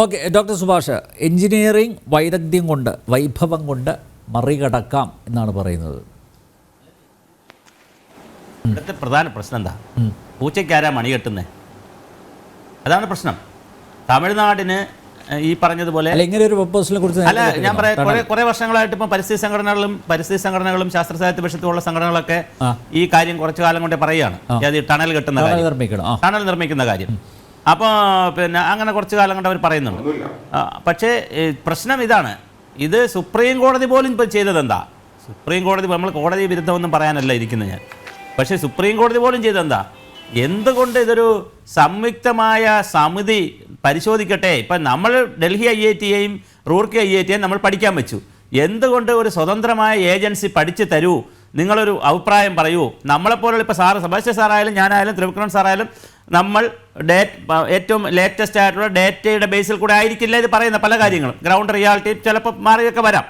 Okay doctor Subhash engineering വൈദഗ്ധ്യം കൊണ്ട് വൈഭവം കൊണ്ട് മറികടക്കാം എന്നാണ് പറയുന്നത്. ഇവിടുത്തെ പ്രധാന പ്രശ്നം എന്താ? പൂച്ചയ്ക്കാരാ മണി കെട്ടുന്നത് അതാണ് പ്രശ്നം. തമിഴ്നാടിന് ഈ പറഞ്ഞതുപോലെ അല്ല ഇങ്ങനെ ഒരു പ്രപ്പോസലിനെ കുറിച്ച് അല്ല ഞാൻ പറയാം? കുറെ കുറെ വർഷങ്ങളായിട്ട് ഇപ്പം പരിസ്ഥിതി സംഘടനകളും പരിസ്ഥിതി സംഘടനകളും ശാസ്ത്ര സാഹിത്യ വിഷയത്തിലുള്ള സംഘടനകളൊക്കെ ഈ കാര്യം കുറച്ചു കാലം കൊണ്ടേ പറയുകയാണ്. അത് ടണൽ കെട്ടുന്ന കാര്യം. ടണൽ നിർമ്മിക്കുന്ന കാര്യം. അപ്പോൾ പിന്നെ അങ്ങനെ കുറച്ച് കാലം കൊണ്ട് അവർ പറയുന്നുണ്ട്. പക്ഷേ പ്രശ്നം ഇതാണ്. ഇത് സുപ്രീം കോടതി പോലും ഇപ്പോൾ ചെയ്തത് എന്താ സുപ്രീം കോടതി നമ്മൾ കോടതി വിരുദ്ധമൊന്നും പറയാനല്ല ഇരിക്കുന്നത് ഞാൻ. പക്ഷേ സുപ്രീം കോടതി പോലും ചെയ്തെന്താ എന്തുകൊണ്ട് ഇതൊരു സംയുക്തമായ സമിതി പരിശോധിക്കട്ടെ? ഇപ്പം നമ്മൾ ഡൽഹി ഐ ഐ ടിയെയും റൂർക്കി ഐ ഐ ടിയെയും നമ്മൾ പഠിക്കാൻ വെച്ചു. എന്തുകൊണ്ട് ഒരു സ്വതന്ത്രമായ ഏജൻസി പഠിച്ചു തരൂ? നിങ്ങളൊരു അഭിപ്രായം പറയൂ. നമ്മളെപ്പോലുള്ള ഇപ്പോൾ സാറ് സഭാഷ്യ സാറായാലും ഞാനായാലും ത്രിവിക്രം സാറായാലും നമ്മൾ ഡേറ്റ് ഏറ്റവും ലേറ്റസ്റ്റ് ആയിട്ടുള്ള ഡേറ്റയുടെ ബേസിൽ കൂടെ ആയിരിക്കില്ല ഇത് പറയുന്ന പല കാര്യങ്ങളും. ഗ്രൗണ്ട് റിയാലിറ്റി ചിലപ്പോൾ മാറിയൊക്കെ വരാം.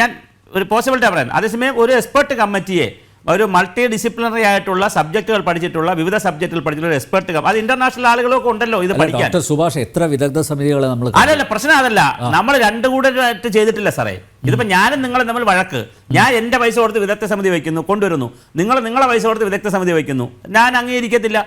ഞാൻ ഒരു പോസിബിലിറ്റി പറയുന്നത് അതേസമയം ഒരു എക്സ്പെർട്ട് കമ്മിറ്റിയെ ഒരു മൾട്ടി ഡിസിപ്ലിനറി ആയിട്ടുള്ള സബ്ജക്റ്റുകൾ പഠിച്ചിട്ടുള്ള വിവിധ സബ്ജക്റ്റുകൾ പഠിച്ചിട്ടുള്ള എക്സ്പെർട്ട് അത് ഇന്റർനാഷണൽ ആളുകളൊക്കെ ഉണ്ടല്ലോ ഇത് പഠിക്കാൻ. സുഭാഷ് എത്ര വിദഗ്ധ സമിതികളെ നമ്മൾ അല്ലല്ല പ്രശ്നം അതല്ല. നമ്മൾ രണ്ടു കൂടെ ചെയ്തിട്ടില്ല സാറേ. ഇതിപ്പോ ഞാനും നിങ്ങളും തമ്മിൽ വഴക്ക്. ഞാൻ എന്റെ പൈസ കൊടുത്ത് വിദഗ്ധ സമിതി വയ്ക്കുന്നു കൊണ്ടുവരുന്നു. നിങ്ങൾ നിങ്ങളെ പൈസ കൊടുത്ത് വിദഗ്ധ സമിതി വയ്ക്കുന്നു. ഞാൻ അംഗീകരിക്കത്തില്ല.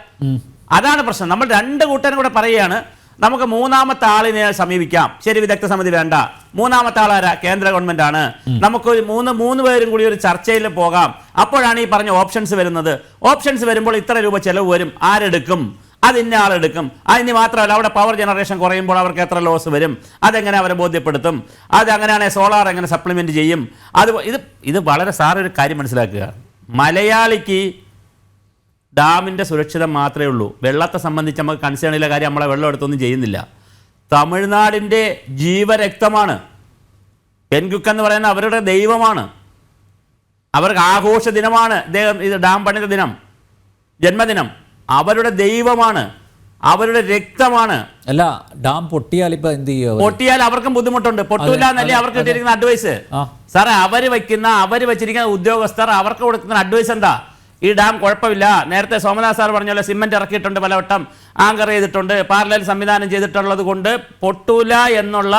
അതാണ് പ്രശ്നം. നമ്മൾ രണ്ട് കൂട്ടരും കൂടെ പറയുകയാണ് നമുക്ക് മൂന്നാമത്തെ ആളിനെ സമീപിക്കാം. ശരി വിദഗ്ധ സമിതി വേണ്ട. മൂന്നാമത്തെ ആളാരാ കേന്ദ്ര ഗവൺമെന്റ് ആണ്. നമുക്ക് ഒരു മൂന്ന് മൂന്ന് പേരും കൂടി ഒരു ചർച്ചയിൽ പോകാം. അപ്പോഴാണ് ഈ പറഞ്ഞ ഓപ്ഷൻസ് വരുന്നത്. ഓപ്ഷൻസ് വരുമ്പോൾ ഇത്ര രൂപ ചെലവ് വരും. ആരെടുക്കും? അത് ഇന്ന ആളെടുക്കും അതിന് മാത്രമല്ല അവിടെ പവർ ജനറേഷൻ കുറയുമ്പോൾ അവർക്ക് എത്ര ലോസ് വരും? അതെങ്ങനെ അവരെ ബോധ്യപ്പെടുത്തും? അത് അങ്ങനെയാണെങ്കിൽ സോളാർ എങ്ങനെ സപ്ലിമെന്റ് ചെയ്യും? അത് ഇത് ഇത് വളരെ സാറൊരു ഒരു കാര്യം മനസ്സിലാക്കുക. മലയാളിക്ക് ഡാമിന്റെ സുരക്ഷിതം മാത്രമേ ഉള്ളൂ. വെള്ളത്തെ സംബന്ധിച്ച് നമുക്ക് കൺസേൺ ഉള്ള കാര്യം നമ്മളെ വെള്ളം എടുത്തൊന്നും ചെയ്യുന്നില്ല. തമിഴ്നാടിന്റെ ജീവരക്തമാണ്. പെൻകുക്ക് എന്ന് പറയുന്ന അവരുടെ ദൈവമാണ്. അവർക്ക് ആഘോഷ ദിനമാണ്. ഇദ്ദേഹം ഇത് ഡാം പണിത ദിനം ജന്മദിനം. അവരുടെ ദൈവമാണ്. അവരുടെ രക്തമാണ്. അല്ല ഡാം പൊട്ടിയാൽ ഇപ്പൊ എന്ത് ചെയ്യും പൊട്ടിയാൽ അവർക്കും ബുദ്ധിമുട്ടുണ്ട്. പൊട്ടൂല എന്നല്ലേ അവർക്ക് കിട്ടിയിരിക്കുന്ന അഡ്വൈസ്. സാറേ അവർ വയ്ക്കുന്ന അവർ വെച്ചിരിക്കുന്ന ഉദ്യോഗസ്ഥർ അവർക്ക് കൊടുക്കുന്ന അഡ്വൈസ് എന്താ? ഈ ഡാം കുഴപ്പമില്ല. നേരത്തെ സോമനാഥ് സാർ പറഞ്ഞ പോലെ സിമെന്റ് ഇറക്കിയിട്ടുണ്ട് പലവട്ടം. ആങ്കർ ചെയ്തിട്ടുണ്ട്. പാർലൽ സംവിധാനം ചെയ്തിട്ടുള്ളത് കൊണ്ട് പൊട്ടൂല എന്നുള്ള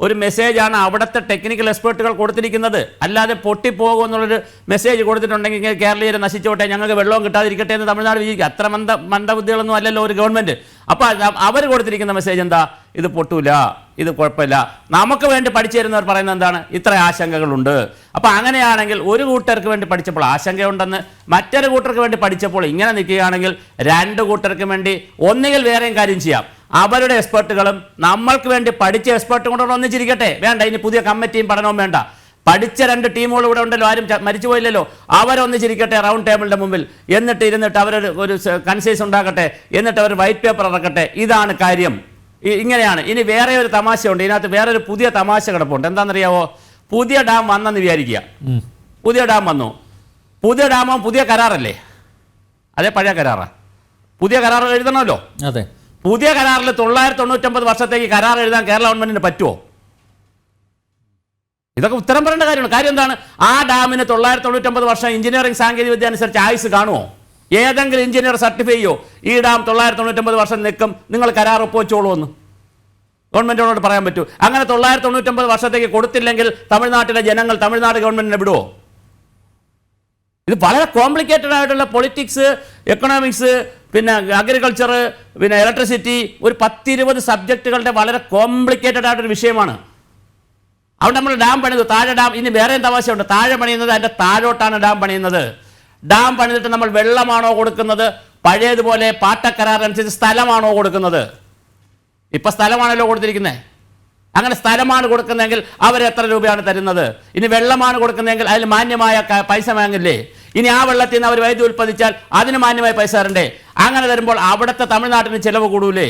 ഒരു മെസ്സേജാണ് അവിടുത്തെ ടെക്നിക്കൽ എക്സ്പേർട്ടുകൾ കൊടുത്തിരിക്കുന്നത്. അല്ലാതെ പൊട്ടിപ്പോകും എന്നുള്ളൊരു മെസ്സേജ് കൊടുത്തിട്ടുണ്ടെങ്കിൽ കേരളീയരെ നശിച്ചോട്ടെ ഞങ്ങൾക്ക് വെള്ളവും കിട്ടാതിരിക്കട്ടെ എന്ന് തമിഴ്നാട് വിജയിക്കും. അത്ര മന്ദ മന്ദബുദ്ധികളൊന്നും അല്ലല്ലോ ഒരു ഗവൺമെന്റ് അപ്പോൾ അവർ കൊടുത്തിരിക്കുന്ന മെസ്സേജ് എന്താ? ഇത് പൊട്ടൂല ഇത് കുഴപ്പമില്ല. നമുക്ക് വേണ്ടി പഠിച്ചു തരുന്നവർ പറയുന്നത് എന്താണ്? ഇത്ര ആശങ്കകളുണ്ട്. അപ്പോൾ അങ്ങനെയാണെങ്കിൽ ഒരു കൂട്ടർക്ക് വേണ്ടി പഠിച്ചപ്പോൾ ആശങ്കയുണ്ടെന്ന് മറ്റൊരു കൂട്ടർക്ക് വേണ്ടി പഠിച്ചപ്പോൾ ഇങ്ങനെ നിൽക്കുകയാണെങ്കിൽ രണ്ട് കൂട്ടർക്കും വേണ്ടി ഒന്നുകിൽ വേറെയും കാര്യം ചെയ്യാം. അവരുടെ എക്സ്പേർട്ടുകളും നമ്മൾക്ക് വേണ്ടി പഠിച്ച എക്സ്പേർട്ടും കൂടെ ഒന്നിച്ചിരിക്കട്ടെ. വേണ്ട ഇനി പുതിയ കമ്മിറ്റിയും പഠനവും വേണ്ട. പഠിച്ച രണ്ട് ടീമുകൾ ഇവിടെ ഉണ്ടല്ലോ ആരും മരിച്ചു പോയില്ലല്ലോ. അവരൊന്നിച്ചിരിക്കട്ടെ റൗണ്ട് ടേബിളിന്റെ മുമ്പിൽ. എന്നിട്ട് ഇരുന്നിട്ട് അവരൊരു ഒരു കൺസൈസ് ഉണ്ടാക്കട്ടെ എന്നിട്ട് അവർ വൈറ്റ് പേപ്പർ ഇറക്കട്ടെ. ഇതാണ് കാര്യം. ഇങ്ങനെയാണ്. ഇനി വേറെ ഒരു തമാശയുണ്ട്. ഇതിനകത്ത് വേറെ ഒരു പുതിയ തമാശ കിടപ്പുണ്ട്. എന്താണെന്നറിയാവോ? പുതിയ ഡാം വന്നെന്ന് വിചാരിക്കുക. പുതിയ ഡാം വന്നു. പുതിയ ഡാമാകുമ്പോൾ പുതിയ കരാറല്ലേ? അതേ പഴയ കരാറാ. പുതിയ കരാർ എഴുതണമല്ലോ? അതെ. പുതിയ കരാറിൽ തൊള്ളായിരത്തി തൊണ്ണൂറ്റൊമ്പത് വർഷത്തേക്ക് കരാർ എഴുതാൻ കേരള ഗവൺമെന്റിന് പറ്റുമോ ഇതൊക്കെ ഉത്തരം പറയേണ്ട കാര്യമാണ്. കാര്യം എന്താണ്? ആ ഡാമിന് തൊള്ളായിരത്തി തൊണ്ണൂറ്റൊമ്പത് വർഷം എഞ്ചിനീയറിംഗ് സാങ്കേതിക വിദ്യ അനുസരിച്ച് ആയുസ് കാണുമോ ഏതെങ്കിലും എഞ്ചിനീയർ സർട്ടിഫൈ ചെയ്യോ? ഈ ഡാം തൊള്ളായിരത്തി തൊണ്ണൂറ്റൊമ്പത് വർഷം നിൽക്കും. നിങ്ങൾ കരാർ ഒപ്പുവെച്ചോളൂ എന്ന്. ഗവൺമെന്റിനോട് പറയാൻ പറ്റൂ. അങ്ങനെ തൊള്ളായിരത്തി തൊണ്ണൂറ്റൊമ്പത് വർഷത്തേക്ക് കൊടുത്തില്ലെങ്കിൽ തമിഴ്നാട്ടിലെ ജനങ്ങൾ തമിഴ്നാട് ഗവൺമെന്റിനെ വിടുവോ? ഇത് വളരെ കോംപ്ലിക്കേറ്റഡ് ആയിട്ടുള്ള പൊളിറ്റിക്സ് എക്കണോമിക്സ് പിന്നെ അഗ്രികൾച്ചർ പിന്നെ ഇലക്ട്രിസിറ്റി ഒരു പത്തിരുപത് സബ്ജക്റ്റുകളുടെ വളരെ കോംപ്ലിക്കേറ്റഡ് ആയിട്ടൊരു വിഷയമാണ്. അവിടെ നമ്മൾ ഡാം പണിതു. താഴെ ഡാം ഇനി വേറെ തമാശയുണ്ട്. താഴെ പണിയുന്നത് അതിന്റെ താഴോട്ടാണ് ഡാം പണിയുന്നത്. ഡാം പണിതിട്ട് നമ്മൾ വെള്ളമാണോ കൊടുക്കുന്നത്? പഴയതുപോലെ പാട്ടക്കരാർ അനുസരിച്ച് സ്ഥലമാണോ കൊടുക്കുന്നത്? ഇപ്പം സ്ഥലമാണല്ലോ കൊടുത്തിരിക്കുന്നത് അങ്ങനെ സ്ഥലമാണ് കൊടുക്കുന്നതെങ്കിൽ അവർ എത്ര രൂപയാണ് തരുന്നത്? ഇനി വെള്ളമാണ് കൊടുക്കുന്നതെങ്കിൽ അതിൽ മാന്യമായ പൈസ വാങ്ങില്ലേ? ഇനി ആ വെള്ളത്തിൽ നിന്ന് അവർ വൈദ്യുതി ഉൽപ്പാദിച്ചാൽ അതിന് മാന്യമായ പൈസ തരണ്ടേ? അങ്ങനെ തരുമ്പോൾ അവിടുത്തെ തമിഴ്നാട്ടിന് ചിലവ് കൂടൂലേ?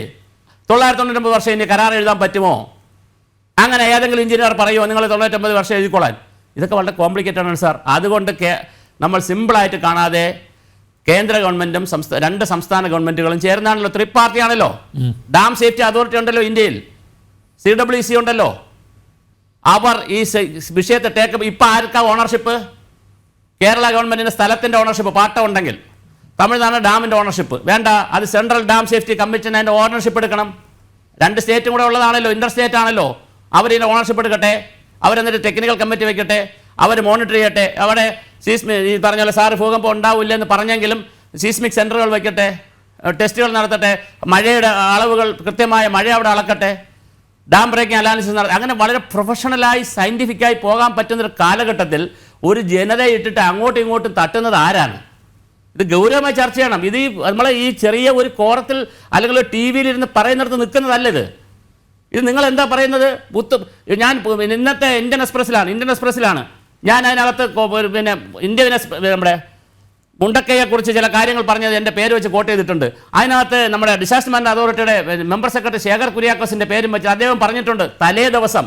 തൊള്ളായിരത്തി തൊണ്ണൂറ്റൊമ്പത് വർഷം ഇനി കരാർ എഴുതാൻ പറ്റുമോ? അങ്ങനെ ഏതെങ്കിലും എഞ്ചിനീയർ പറയുമോ നിങ്ങൾ തൊള്ളായിരത്തമ്പത് വർഷം എഴുതിക്കോളാൻ. ഇതൊക്കെ വളരെ കോംപ്ലിക്കേറ്റഡ് ആണ് സാർ. അതുകൊണ്ട് നമ്മൾ സിമ്പിളായിട്ട് കാണാതെ കേന്ദ്ര ഗവൺമെന്റും സംസ്ഥാന രണ്ട് സംസ്ഥാന ഗവൺമെന്റുകളും ചേർന്നാണല്ലോ ത്രീ പാർട്ടിയാണല്ലോ ഡാം സേഫ്റ്റി അതോറിറ്റി ഉണ്ടല്ലോ ഇന്ത്യയിൽ. സി ഡബ്ല്യു സി ഉണ്ടല്ലോ. അവർ ഈ വിഷയത്തെ ടേക്ക് ഇപ്പം ആർക്കാ ഓണർഷിപ്പ് കേരള ഗവൺമെന്റിന്റെ സ്ഥലത്തിന്റെ ഓണർഷിപ്പ് പാട്ടം ഉണ്ടെങ്കിൽ തമിഴ്നാട് ഡാമിന്റെ ഓണർഷിപ്പ് വേണ്ട അത് സെൻട്രൽ ഡാം സേഫ്റ്റി കമ്മീഷൻ അതിന്റെ ഓണർഷിപ്പ് എടുക്കണം. രണ്ട് സ്റ്റേറ്റും കൂടെ ഉള്ളതാണല്ലോ ഇന്റർ സ്റ്റേറ്റ് ആണല്ലോ. അവർ ഇതിന്റെ ഓണർഷിപ്പ് എടുക്കട്ടെ അവരെന്നിട്ട് ടെക്നിക്കൽ കമ്മിറ്റി വെക്കട്ടെ അവർ മോണിറ്റർ ചെയ്യട്ടെ. അവിടെ സീസ്മി ഈ പറഞ്ഞ പോലെ സാറ് ഭൂകമ്പം ഉണ്ടാവില്ല എന്ന് പറഞ്ഞെങ്കിലും സീസ്മിക് സെന്ററുകൾ വയ്ക്കട്ടെ ടെസ്റ്റുകൾ നടത്തട്ടെ മഴയുടെ അളവുകൾ കൃത്യമായ മഴ അവിടെ അളക്കട്ടെ. ഡാം ബ്രേക്കിംഗ് അനാലിസിസ് നടത്തി അങ്ങനെ വളരെ പ്രൊഫഷണലായി സയന്റിഫിക്കായി പോകാൻ പറ്റുന്ന ഒരു കാലഘട്ടത്തിൽ ഒരു ജനതയെ ഇട്ടിട്ട് അങ്ങോട്ടും ഇങ്ങോട്ടും തട്ടുന്നത് ആരാണ്? ഇത് ഗൗരവമായി ചർച്ച ചെയ്യണം. ഇത് നമ്മളെ ഈ ചെറിയ ഒരു കോറത്തിൽ അല്ലെങ്കിൽ ടി വിയിലിരുന്ന് പറയുന്നിടത്ത് നിൽക്കുന്നതല്ല ഇത്. ഇത് നിങ്ങൾ എന്താ പറയുന്നത്? ബുത്ത് ഞാൻ ഇന്നത്തെ ഇന്ത്യൻ എക്സ്പ്രസ്സിലാണ്. ഇന്ത്യൻ എക്സ്പ്രസ്സിലാണ്. ഞാൻ അതിനകത്ത് പിന്നെ ഇന്ത്യൻ നമ്മുടെ മുണ്ടക്കയെക്കുറിച്ച് ചില കാര്യങ്ങൾ പറഞ്ഞത് എന്റെ പേര് വെച്ച് കോട്ട് ചെയ്തിട്ടുണ്ട്. അതിനകത്ത് നമ്മുടെ ഡിസാസ്റ്റർ മാനേജ് അതോറിറ്റിയുടെ മെമ്പർ സെക്രട്ടറി ശേഖർ കുര്യാക്കോസിന്റെ പേരും വെച്ച് അദ്ദേഹം പറഞ്ഞിട്ടുണ്ട് തലേ ദിവസം.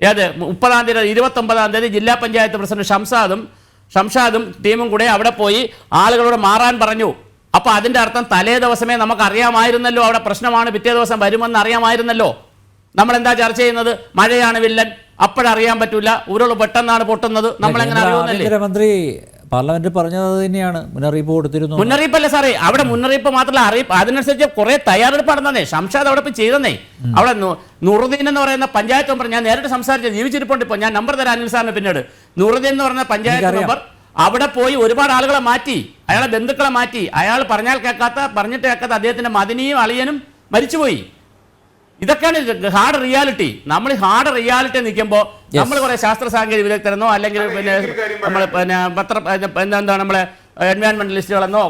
ഏത്? മുപ്പതാം തീയതി ഇരുപത്തൊമ്പതാം തീയതി ജില്ലാ പഞ്ചായത്ത് പ്രസിഡന്റ് ഷംസാദും ഷംഷാദും ടീമും കൂടെ അവിടെ പോയി ആളുകളോട് മാറാൻ പറഞ്ഞു. അപ്പോൾ അതിന്റെ അർത്ഥം തലേ ദിവസമേ നമുക്ക് അറിയാമായിരുന്നല്ലോ അവിടെ പ്രശ്നമാണ് പിറ്റേ ദിവസം വരുമെന്ന് അറിയാമായിരുന്നല്ലോ. നമ്മൾ എന്താ ചർച്ച ചെയ്യുന്നത്? മഴയാണ് വില്ലൻ. അപ്പോഴറിയാൻ പറ്റൂല. ഉരുൾ പെട്ടെന്നാണ് പൊട്ടുന്നത്. നമ്മൾ എങ്ങനെ അറിയുന്നല്ലേ പാർലമെന്റിൽ പറഞ്ഞത് തന്നെയാണ്. മുന്നറിയിപ്പ് കൊടുത്തിരുന്നു. മുന്നറിയിപ്പല്ല സാറേ. അവിടെ മുന്നറിയിപ്പ് മാത്രമല്ല അറിയിപ്പ് അതിനനുസരിച്ച് കുറെ തയ്യാറെടുപ്പ് നടന്നേ ഷംഷാദ് അവിടെ ഇപ്പം ചെയ്തെന്നേ. അവിടെ നൂറുദ്ദീൻ എന്ന് പറയുന്ന പഞ്ചായത്ത് മെമ്പർ ഞാൻ നേരിട്ട് സംസാരിച്ച ജീവിച്ചിരിപ്പുണ്ട് ഇപ്പോൾ ഞാൻ നമ്പർ തരാം അനിൽ സാറിന് പിന്നീട്. നൂറുദ്ദീൻ എന്ന് പറയുന്ന പഞ്ചായത്ത്. മെമ്പർ അവിടെ പോയി ഒരുപാട് ആളുകളെ മാറ്റി അയാളെ ബന്ധുക്കളെ മാറ്റി. അയാൾ പറഞ്ഞാൽ കേൾക്കാത്ത പറഞ്ഞിട്ട് കേൾക്കാത്ത അദ്ദേഹത്തിന്റെ മതിനിയും അളിയനും മരിച്ചുപോയി. ഇതൊക്കെയാണ് ഹാർഡ് റിയാലിറ്റി നമ്മൾ ഹാർഡ് റിയാലിറ്റി നിൽക്കുമ്പോൾ നമ്മൾ കുറെ ശാസ്ത്ര സാങ്കേതിക വിദഗ്ധരെന്നോ അല്ലെങ്കിൽ പിന്നെ നമ്മൾ പിന്നെ പത്ര എന്താ എന്താണ് നമ്മളെ എൻവയോൺമെന്റലിസ്റ്റുകളെന്നോ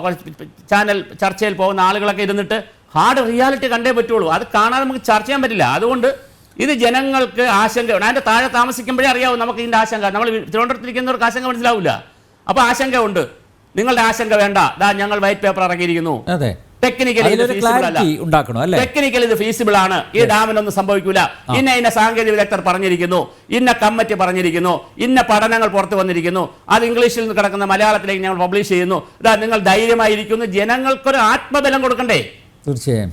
ചാനൽ ചർച്ചയിൽ പോകുന്ന ആളുകളൊക്കെ ഇരുന്നിട്ട് ഹാർഡ് റിയാലിറ്റി കണ്ടേ പറ്റുള്ളൂ. അത് കാണാതെ നമുക്ക് ചർച്ച ചെയ്യാൻ പറ്റില്ല. അതുകൊണ്ട് ഇത് ജനങ്ങൾക്ക് ആശങ്ക അതിന്റെ താഴെ താമസിക്കുമ്പോഴേ അറിയാവും നമുക്ക് ഇതിന്റെ ആശങ്ക. നമ്മൾ തിരുവനന്തപുരത്തിരിക്കുന്നവർക്ക് ആശങ്ക മനസ്സിലാവില്ല അപ്പോൾ ആശങ്ക ഉണ്ട് നിങ്ങളുടെ ആശങ്ക വേണ്ട. ദാ ഞങ്ങൾ വൈറ്റ് പേപ്പർ ഇറങ്ങിയിരിക്കുന്നു. അതെ. ടെക്നിക്കലി ഇത് അല്ല. ഫീസിബിൾ ആണ്. ഈ ഡാമിനൊന്നും സംഭവിക്കൂല. ഇന്ന ഇന്ന സാങ്കേതിക വിദഗ്ധർ പറഞ്ഞിരിക്കുന്നു ഇന്ന കമ്മിറ്റി പറഞ്ഞിരിക്കുന്നു ഇന്ന പഠനങ്ങൾ പുറത്തു വന്നിരിക്കുന്നു. അത് ഇംഗ്ലീഷിൽ നിന്ന് കിടക്കുന്ന മലയാളത്തിലേക്ക് ഞങ്ങൾ പബ്ലിഷ് ചെയ്യുന്നു. ഇതാ നിങ്ങൾ ധൈര്യമായിരിക്കുന്നു. ജനങ്ങൾക്കൊരു ആത്മബലം കൊടുക്കണ്ടേ? തീർച്ചയായും.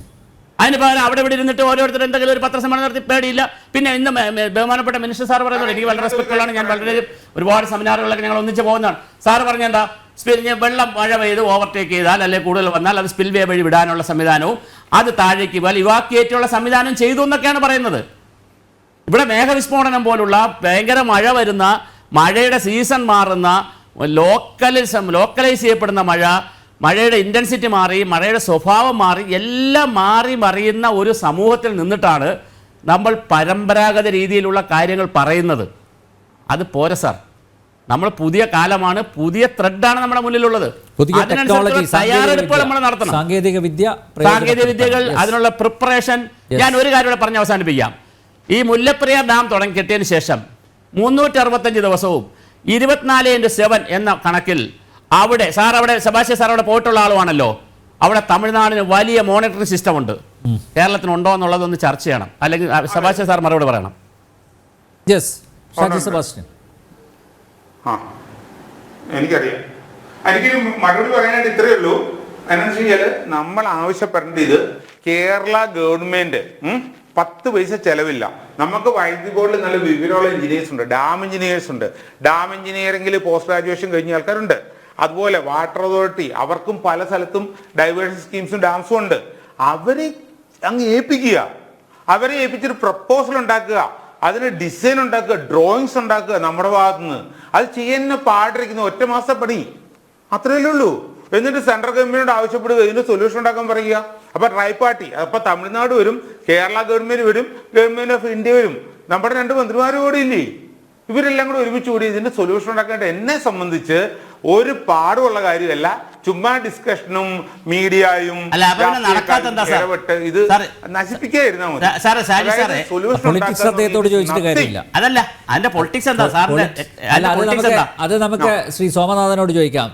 അതിന് പകരം അവിടെ ഇവിടെ ഇരുന്നിട്ട് ഓരോരുത്തർ എന്തെങ്കിലും ഒരു പത്രസമ്മേളനം നടത്തി പേടിയില്ല. പിന്നെ ഇന്ന് ബഹുമാനപ്പെട്ട മിനിസ്റ്റർ സാർ പറയുന്നത് എനിക്ക് വളരെ റെസ്പെക്ട് ഉള്ളതാണ്. ഞാൻ വളരെ ഒരുപാട് സെമിനാറുകളൊക്കെ ഞങ്ങൾ ഒന്നിച്ച് പോകുന്നതാണ്. സാർ പറഞ്ഞെന്താ? സ്പിൽ വെള്ളം മഴ പെയ്ത് ഓവർടേക്ക് ചെയ്താൽ അല്ലെങ്കിൽ കൂടുതൽ വന്നാൽ അത് സ്പിൽവേ വഴി വിടാനുള്ള സംവിധാനവും അത് താഴേക്ക് പോയാൽ ഇവാക്യുവേറ്റുള്ള സംവിധാനം ചെയ്തു എന്നൊക്കെയാണ് പറയുന്നത്. ഇവിടെ മേഘവിസ്ഫോടനം പോലുള്ള ഭയങ്കര മഴ വരുന്ന മഴയുടെ സീസൺ മാറുന്ന ലോക്കലിസം ലോക്കലൈസ് ചെയ്യപ്പെടുന്ന മഴ മഴയുടെ ഇന്റൻസിറ്റി മാറി മഴയുടെ സ്വഭാവം മാറി എല്ലാം മാറി മറിയുന്ന ഒരു സമൂഹത്തിൽ നിന്നിട്ടാണ് നമ്മൾ പരമ്പരാഗത രീതിയിലുള്ള കാര്യങ്ങൾ പറയുന്നത്. അത് പോര സാർ? നമ്മൾ പുതിയ കാലമാണ് പുതിയ ത്രെഡാണ് നമ്മുടെ മുന്നിലുള്ളത്. തയ്യാറെടുപ്പുകൾ നമ്മൾ നടത്തണം. സാങ്കേതിക വിദ്യ സാങ്കേതിക വിദ്യകൾ അതിനുള്ള പ്രിപ്പറേഷൻ ഞാൻ ഒരു കാര്യം കൂടെ പറഞ്ഞ് അവസാനിപ്പിക്കാം. ഈ മുല്ലപ്പെരിയാർ ഡാം തുടങ്ങി കിട്ടിയതിന് ശേഷം മുന്നൂറ്റി അറുപത്തഞ്ച് ദിവസവും ഇരുപത്തിനാല് ഇന്റു സെവൻ എന്ന കണക്കിൽ അവിടെ സാർ അവിടെ സെബാസ്റ്റ്യൻ സാർ അവിടെ പോയിട്ടുള്ള ആളുമാണല്ലോ അവിടെ തമിഴ്നാടിന് വലിയ മോണിറ്ററിംഗ് സിസ്റ്റം ഉണ്ട്. കേരളത്തിന് ഉണ്ടോ എന്നുള്ളതൊന്ന് ചർച്ച ചെയ്യണം. അല്ലെങ്കിൽ സെബാസ്റ്റ്യൻ സാർ മറുപടി പറയണം. Yes Sebastian. ആ. എനിക്കറിയാം. എനിക്ക് മറുപടി പറയാനായിട്ട് ഇത്രയേ ഉള്ളൂ. എന്നാന്ന് വെച്ച് കഴിഞ്ഞാൽ നമ്മൾ ആവശ്യപ്പെടേണ്ട ഇത് കേരള ഗവൺമെന്റ് പത്ത് പൈസ ചെലവില്ല. നമുക്ക് വൈദ്യുതി ബോർഡിൽ നല്ല വിവരമുള്ള എഞ്ചിനീയേഴ്സ് ഉണ്ട്. ഡാം എഞ്ചിനീയേഴ്സ് ഉണ്ട്. ഡാം എഞ്ചിനീയറിംഗിൽ പോസ്റ്റ് ഗ്രാജുവേഷൻ കഴിഞ്ഞ ആൾക്കാരുണ്ട്. അതുപോലെ വാട്ടർ അതോറിറ്റി അവർക്കും പല സ്ഥലത്തും ഡൈവേഴ്സ് സ്കീംസും ഡാംസും ഉണ്ട്. അവരെ അങ്ങ് ഏൽപ്പിക്കുക. അവരെ ഏൽപ്പിച്ചൊരു പ്രപ്പോസൽ ഉണ്ടാക്കുക. അതിന് ഡിസൈൻ ഉണ്ടാക്കുക ഡ്രോയിങ്സ് ഉണ്ടാക്കുക നമ്മുടെ ഭാഗത്തു നിന്ന് അത് ചെയ്യാൻ പാടിരിക്കുന്ന ഒറ്റ മാസം പണി. അത്രയല്ലേ ഉള്ളൂ. എന്നിട്ട് സെൻട്രൽ ഗവൺമെന്റിനോട് ആവശ്യപ്പെടുക ഇതിന് സൊല്യൂഷൻ ഉണ്ടാക്കാൻ പറയുക. അപ്പൊ ട്രൈ പാർട്ടി അപ്പൊ തമിഴ്നാട് വരും കേരള ഗവൺമെന്റ് വരും ഗവൺമെന്റ് ഓഫ് ഇന്ത്യ വരും. നമ്മുടെ രണ്ട് മന്ത്രിമാരും കൂടി ഇല്ലേ? ഇവരെല്ലാം കൂടെ ഒരുമിച്ച് കൂടി ഇതിന്റെ സൊല്യൂഷൻ ഉണ്ടാക്കേണ്ട എന്നെ സംബന്ധിച്ച് ഒരു പാടുള്ള കാര്യമല്ല. ചുമ്മാ ഡിസ്കഷനും മീഡിയയും അല്ല, അപ്പൊ നടക്കാത്ത എന്താ സാർ? ഇടപെട്ട് ഇത് നശിപ്പിക്കാതിരുന്നാ അതല്ല അതിന്റെ പൊളിറ്റിക്സ് എന്താ? സാറിന്റെ അല്ല പൊളിറ്റിക്സ് എന്താ? അത് നമുക്ക് ശ്രീ സോമനാഥനോട് ചോദിക്കാം.